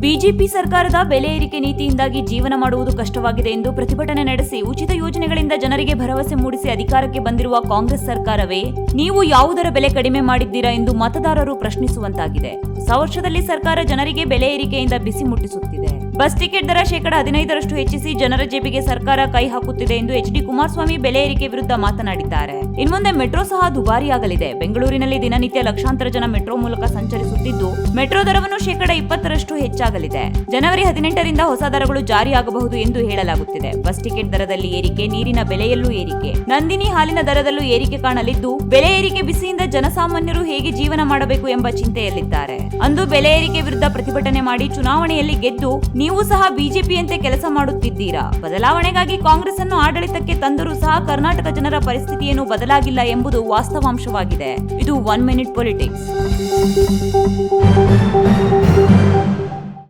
BJP ಸರ್ಕಾರದ ಬೆಲೆ ಏರಿಕೆ ನೀತಿಯಿಂದಾಗಿ ಜೀವನ ಮಾಡುವುದು ಕಷ್ಟವಾಗಿದೆ ಎಂದು ಪ್ರತಿಭಟನೆ ನಡೆಸಿ ಉಚಿತ ಯೋಜನೆಗಳಿಂದ ಜನರಿಗೆ ಭರವಸೆ ಮೂಡಿಸಿ ಅಧಿಕಾರಕ್ಕೆ ಬಂದಿರುವ ಕಾಂಗ್ರೆಸ್ ಸರ್ಕಾರವೇ, ನೀವು ಯಾವುದರ ಬೆಲೆ ಕಡಿಮೆ ಮಾಡಿದ್ದೀರಾ ಎಂದು ಮತದಾರರು ಪ್ರಶ್ನಿಸುವಂತಾಗಿದೆ. ಹೊಸ ಸರ್ಕಾರ ಜನರಿಗೆ ಬೆಲೆ ಏರಿಕೆಯಿಂದ ಬಿಸಿ ಮುಟ್ಟಿಸುತ್ತಿದೆ. ಬಸ್ ಟಿಕೆಟ್ ದರ ಶೇಕಡ ಹದಿನೈದರಷ್ಟು ಹೆಚ್ಚಿಸಿ ಜನರ ಜೇಬಿಗೆ ಸರ್ಕಾರ ಕೈ ಹಾಕುತ್ತಿದೆ ಎಂದು ಎಚ್ ಡಿ ಕುಮಾರಸ್ವಾಮಿ ಬೆಲೆ ಏರಿಕೆ ವಿರುದ್ಧ ಮಾತನಾಡಿದ್ದಾರೆ. ಇನ್ಮುಂದೆ ಮೆಟ್ರೋ ಸಹ ದುಬಾರಿಯಾಗಲಿದೆ. ಬೆಂಗಳೂರಿನಲ್ಲಿ ದಿನನಿತ್ಯ ಲಕ್ಷಾಂತರ ಜನ ಮೆಟ್ರೋ ಮೂಲಕ ಸಂಚರಿಸುತ್ತಿದ್ದು, ಮೆಟ್ರೋ ದರವನ್ನು ಶೇಕಡ ಇಪ್ಪತ್ತರಷ್ಟು ಹೆಚ್ಚಾಗಲಿದೆ. ಜನವರಿ ಹದಿನೆಂಟರಿಂದ ಹೊಸ ದರಗಳು ಜಾರಿಯಾಗಬಹುದು ಎಂದು ಹೇಳಲಾಗುತ್ತಿದೆ. ಬಸ್ ಟಿಕೆಟ್ ದರದಲ್ಲಿ ಏರಿಕೆ, ನೀರಿನ ಬೆಲೆಯಲ್ಲೂ ಏರಿಕೆ. ನಂದಿನಿ ಹಾಲಿನ ದರದಲ್ಲೂ ಏರಿಕೆ ಕಾಣಲಿದ್ದು, ಬೆಲೆ ಏರಿಕೆ ಬಿಸಿಯಿಂದ ಜನಸಾಮಾನ್ಯರು ಹೇಗೆ ಜೀವನ ಮಾಡಬೇಕು ಎಂಬ ಚಿಂತೆಯಲ್ಲಿದ್ದಾರೆ. ಅಂದು ಬೆಲೆ ಏರಿಕೆ ವಿರುದ್ಧ ಪ್ರತಿಭಟನೆ ಮಾಡಿ ಚುನಾವಣೆಯಲ್ಲಿ ಗೆದ್ದು ನೀವು ಸಹ ಬಿಜೆಪಿಯಂತೆ ಕೆಲಸ ಮಾಡುತ್ತಿದ್ದೀರಾ? ಬದಲಾವಣೆಗಾಗಿ ಕಾಂಗ್ರೆಸ್ ಅನ್ನು ಆಡಳಿತಕ್ಕೆ ತಂದರೂ ಸಹ ಕರ್ನಾಟಕ ಜನರ ಪರಿಸ್ಥಿತಿಯೇನು ಬದಲಾಗಿಲ್ಲ ಎಂಬುದು ವಾಸ್ತವಾಂಶವಾಗಿದೆ. ಇದು ಒನ್ ಮಿನಿಟ್ ಪೊಲಿಟಿಕ್ಸ್.